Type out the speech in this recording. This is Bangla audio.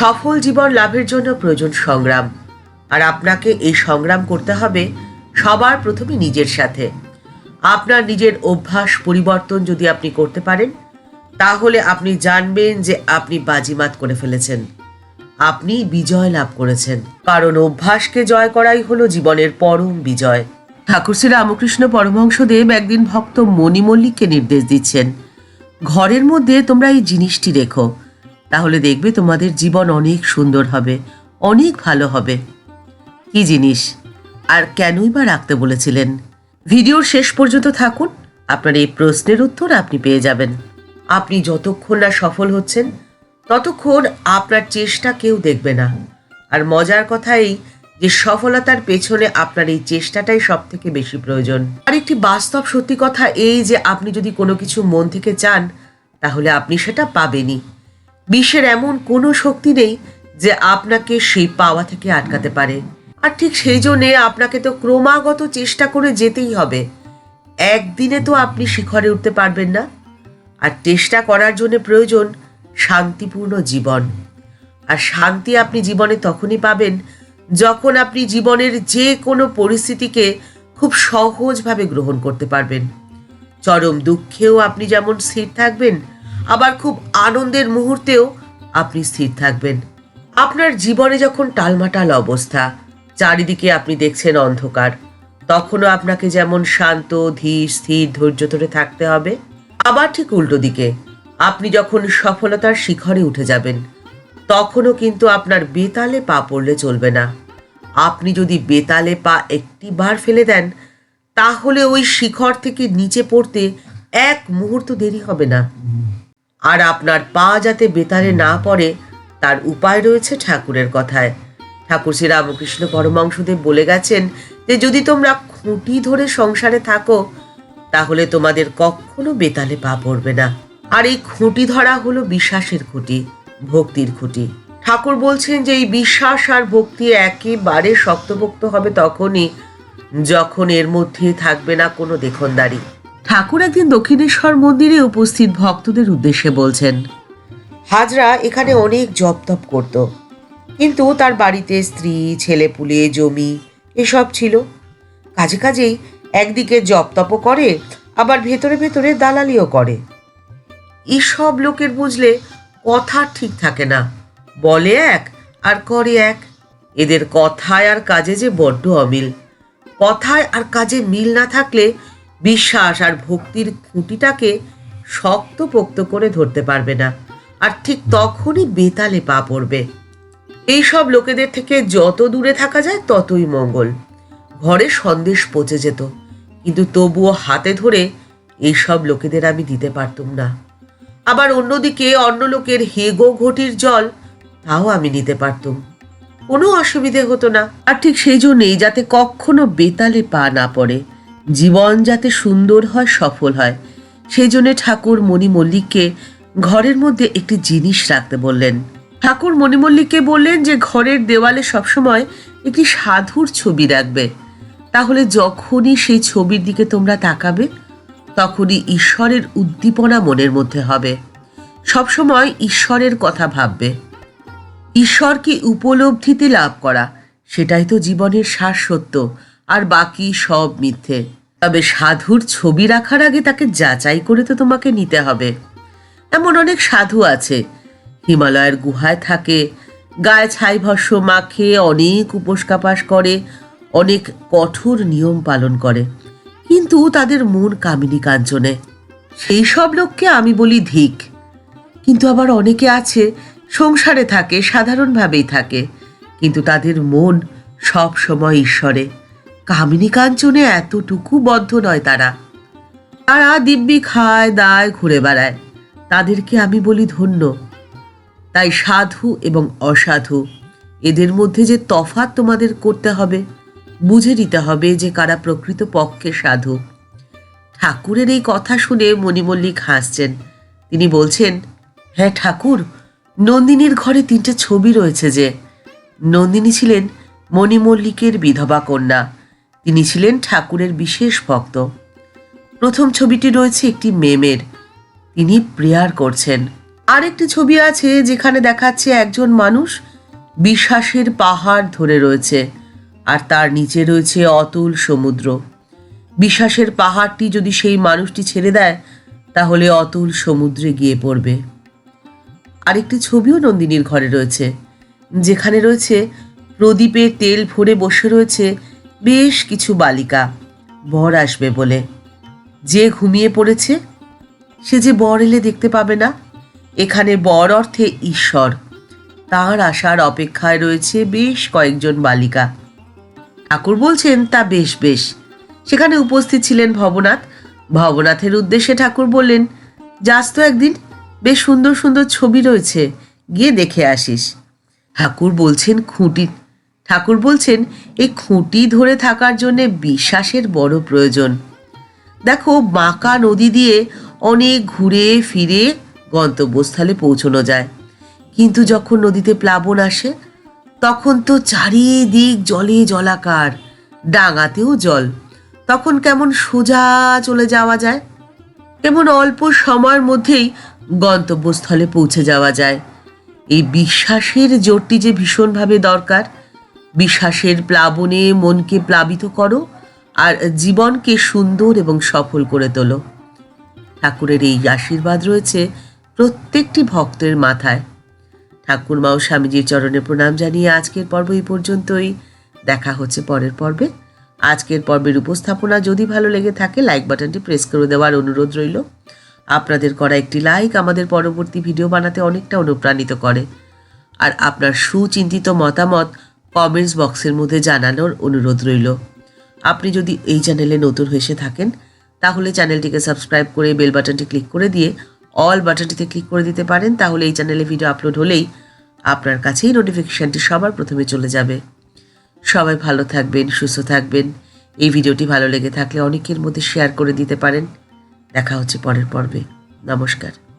সফল জীবন লাভের জন্য প্রয়োজন সংগ্রাম। আর আপনাকে এই সংগ্রাম করতে হবে সবার প্রথমে নিজের সাথে। আপনার নিজের অভ্যাস পরিবর্তন যদি আপনি করতে পারেন, তাহলে আপনি জানবেন যে আপনি বাজিমাত করে ফেলেছেন। আপনি বিজয় লাভ করেছেন। কারণ অভ্যাসকে জয় করাই হলো জীবনের পরম বিজয়। ঠাকুর শ্রী রামকৃষ্ণ পরমহংসদেব একদিন ভক্ত মণিমল্লিককে নির্দেশ দিচ্ছেন, ঘরের মধ্যে তোমরা এই জিনিসটি রেখো। তাহলে দেখবে তোমাদের জীবন অনেক সুন্দর হবে, অনেক ভালো হবে। কি জিনিস? আর কেনই বা রাখতে বলেছিলেন? ভিডিওর শেষ পর্যন্ত থাকুন, আপনার এই প্রশ্নের উত্তর আপনি পেয়ে যাবেন। আপনি যতক্ষণ না সফল হচ্ছেন, ততক্ষণ আপনার চেষ্টা কেউ দেখবে না। আর মজার কথা এই যে সফলতার পেছনে আপনার এই চেষ্টাটাই সব থেকে বেশি প্রয়োজন। আর একটি বাস্তব সত্যি কথা এই যে আপনি যদি কোনো কিছু মন থেকে চান, তাহলে আপনি সেটা পাবেনই। বিশ্বের এমন কোনো শক্তি নেই যে আপনাকে সেই পাওয়া থেকে আটকাতে পারে। আর ঠিক সেই জন্যে আপনাকে তো ক্রমাগত চেষ্টা করে যেতেই হবে। একদিনে তো আপনি শিখরে উঠতে পারবেন না। আর চেষ্টা করার জন্য প্রয়োজন শান্তিপূর্ণ জীবন। আর শান্তি আপনি জীবনে তখনই পাবেন যখন আপনি জীবনের যে কোনো পরিস্থিতিকে খুব সহজভাবে গ্রহণ করতে পারবেন। চরম দুঃখেও আপনি যেমন স্থির থাকবেন আবার খুব আনন্দের মুহূর্তেও আপনি স্থির থাকবেন। আপনার জীবনে যখন টালমাটাল অবস্থা, চারিদিকে আপনি দেখছেন অন্ধকার, তখনও আপনাকে যেমন শান্ত, ধীর, স্থির, ধৈর্য ধরে থাকতে হবে। আবার ঠিক উল্টো দিকে, আপনি যখন সফলতার শিখরে উঠে যাবেন, তখনও কিন্তু আপনার বেতালে পা পড়লে চলবে না। আপনি যদি বেতালে পা একটি বার ফেলে দেন, তাহলে ওই শিখর থেকে নিচে পড়তে এক মুহূর্ত দেরি হবে না। আর আপনার পা যাতে বেতালে না পড়ে, তার উপায় রয়েছে ঠাকুরের কথায়। ঠাকুর শ্রী রামকৃষ্ণ পরমাংশদেব বলে গেছেন যে, যদি তোমরা খুঁটি ধরে সংসারে থাকো, তাহলে তোমাদের কখনো বেতালে পা পড়বে না। আর এই খুঁটি ধরা হলো বিশ্বাসের খুঁটি, ভক্তির খুঁটি। ঠাকুর বলছেন যে, এই বিশ্বাস আর ভক্তি একেবারে শক্তপোক্ত হবে তখনই যখন এর মধ্যে থাকবে না কোনো দেখনদারি। ঠাকুর একদিন দক্ষিণেশ্বর মন্দিরে উপস্থিত ভক্তদের উদ্দেশ্যে বলছেন, হাজরা এখানে অনেক জপ তপ করত। কিন্তু তার বাড়িতে স্ত্রী, ছেলেপুলে, জমি এসব ছিল। কাজে কাজেই একদিকে জপ তপও করে, আবার ভেতরে ভেতরে দালালিও করে। এসব লোকের বুঝলে কথা ঠিক থাকে না। বলে এক আর করে এক। এদের কথায় আর কাজে যে বড্ড অমিল। কথায় আর কাজে মিল না থাকলে বিশ্বাস আর ভক্তির খুঁটিটাকে শক্তপোক্ত করে ধরতে পারবে না। আর ঠিক তখনই বেতালে পা পড়বে। এইসব লোকেদের থেকে যত দূরে থাকা যায়, ততই মঙ্গল। ঘরে সন্দেশ পচে যেত, কিন্তু তবুও হাতে ধরে এইসব লোকেদের আমি দিতে পারতুম না। আবার অন্যদিকে অন্য লোকের হেগো ঘটির জল তাও আমি নিতে পারতুম। কোনো অসুবিধে হতো না। আর ঠিক সেই জন্যেই যাতে কখনো বেতালে পা না পড়ে। জীবন যাতে সুন্দর হয়, সফল হয়। সেই জন্যে ঠাকুর মণি মল্লিককে ঘরের মধ্যে একটি জিনিস রাখতে বললেন। ঠাকুর মণি মল্লিককে বললেন যে, ঘরের দেওয়ালে সবসময় একটি সাধুর ছবি রাখবে। তাহলে যখনই সেই ছবির দিকে তোমরা তাকাবে, তখনই ঈশ্বরের উদ্দীপনা মনের মধ্যে হবে। সবসময় ঈশ্বরের কথা ভাববে। ঈশ্বরকে উপলব্ধিতে লাভ করা? সেটাই তো জীবনের শাশ্বত আর বাকি সব মিথ্যে। তবে সাধুর ছবি রাখার আগে তাকে যাচাই করে তো তোমাকে নিতে হবে। এমন অনেক সাধু আছে। হিমালয়ের গুহায় থাকে, গায়ে ছাই ভস্য মাখে, অনেক উপোস কাপাস করে, অনেক কঠোর নিয়ম পালন করে। কিন্তু তাদের মন কামিনী কাঞ্চনে। সেই সব লোককে আমি বলি ধিক। কিন্তু আবার অনেকে আছে, সংসারে থাকে, সাধারণভাবেই থাকে। কিন্তু তাদের মন সব সময় ঈশ্বরে। কামিনী কাঞ্চনে এতটুকু বদ্ধ নয় তারা। তারা দিব্যি খায়, দায় ঘুরে বেড়ায়। তাদেরকে আমি বলি ধন্য। তাই সাধু এবং অসাধু, এদের মধ্যে যে তফাৎ তোমাদের করতে হবে, বুঝে নিতে হবে যে কারা প্রকৃত পক্ষে সাধু। ঠাকুরের এই কথা শুনে মণিমল্লিক হাসছেন। তিনি বলছেন হ্যাঁ ঠাকুর, নন্দিনীর ঘরে তিনটে ছবি রয়েছে যে। নন্দিনী ছিলেন মণিমল্লিকের বিধবা কন্যা। তিনি ছিলেন ঠাকুরের বিশেষ ভক্ত। প্রথম ছবিটি রয়েছে একটি মেমের। তিনি প্রেয়ার করছেন। আরেকটি ছবি আছে যেখানে দেখাচ্ছে একজন মানুষ বিশ্বাসের পাহাড় ধরে রয়েছে আর তার নিচে রয়েছে অতুল সমুদ্র। বিশ্বাসের পাহাড়টি যদি সেই মানুষটি ছেড়ে দেয়, তাহলে অতুল সমুদ্রে গিয়ে পড়বে। আরেকটি ছবিও নন্দিনীর ঘরে রয়েছে, যেখানে রয়েছে প্রদীপে তেল ভরে বসে রয়েছে বেশ কিছু বালিকা। বর আসবে বলে। যে ঘুমিয়ে পড়েছে, সে যে বর এলে দেখতে পাবে না। এখানে বর অর্থে ঈশ্বর। তার আসার অপেক্ষায় রয়েছে বেশ কয়েকজন বালিকা। ঠাকুর বলছেন, তা বেশ বেশ। সেখানে উপস্থিত ছিলেন ভবনাথ। ভবনাথের উদ্দেশ্যে ঠাকুর বললেন, যাস তো একদিন, বেশ সুন্দর সুন্দর ছবি রয়েছে। গিয়ে দেখে আসিস। ঠাকুর বলছেন খুঁটি ঠাকুর বলছেন এই খুঁটি ধরে থাকার জন্যে বিশ্বাসের বড় প্রয়োজন। দেখো, বাঁকা নদী দিয়ে অনেক ঘুরে ফিরে গন্তব্যস্থলে পৌঁছানো যায়। কিন্তু যখন নদীতে প্লাবন আসে, তখন তো চারিদিক জলে জলাকার, ডাঙাতেও জল। তখন কেমন সোজা চলে যাওয়া যায়? কেমন অল্প সময়ের মধ্যেই গন্তব্যস্থলে পৌঁছে যাওয়া যায়। এই বিশ্বাসের জোরটি যে ভীষণভাবে দরকার বিশ্বাসের প্লাবনে মনকে প্লাবিত করো আর জীবনকে সুন্দর এবং সফল করে তোলো। ঠাকুরের এই আশীর্বাদ রয়েছে প্রত্যেকটি ভক্তের মাথায়। ঠাকুরমা ও স্বামীজির চরণে প্রণাম জানিয়ে আজকের পর্ব এই পর্যন্তই। দেখা হচ্ছে পরের পর্বে। আজকের পর্বের উপস্থাপনা যদি ভালো লেগে থাকে লাইক বাটনটি প্রেস করে দেওয়ার অনুরোধ রইল। আপনাদের করা একটি লাইক আমাদের পরবর্তী ভিডিও বানাতে অনেকটা অনুপ্রাণিত করে। আর আপনার সুচিন্তিত মতামত কমেন্টস বক্সের মধ্যে জানানোর অনুরোধ রইল। আপনি যদি এই চ্যানেলে নতুন হয়েছে থাকেন, তাহলে চ্যানেলটিকে সাবস্ক্রাইব করে বেল বাটনটি ক্লিক করে দিয়ে অল বাটনটিতে ক্লিক করে দিতে পারেন, তাহলে এই চ্যানেলে ভিডিও আপলোড হলেই আপনার কাছেই নোটিফিকেশানটি সবার প্রথমে চলে যাবে। সবাই ভালো থাকবেন, সুস্থ থাকবেন। এই ভিডিওটি ভালো লেগে থাকলে অনেকের মধ্যে শেয়ার করে দিতে পারেন। দেখা হচ্ছে পরের পর্বে। নমস্কার।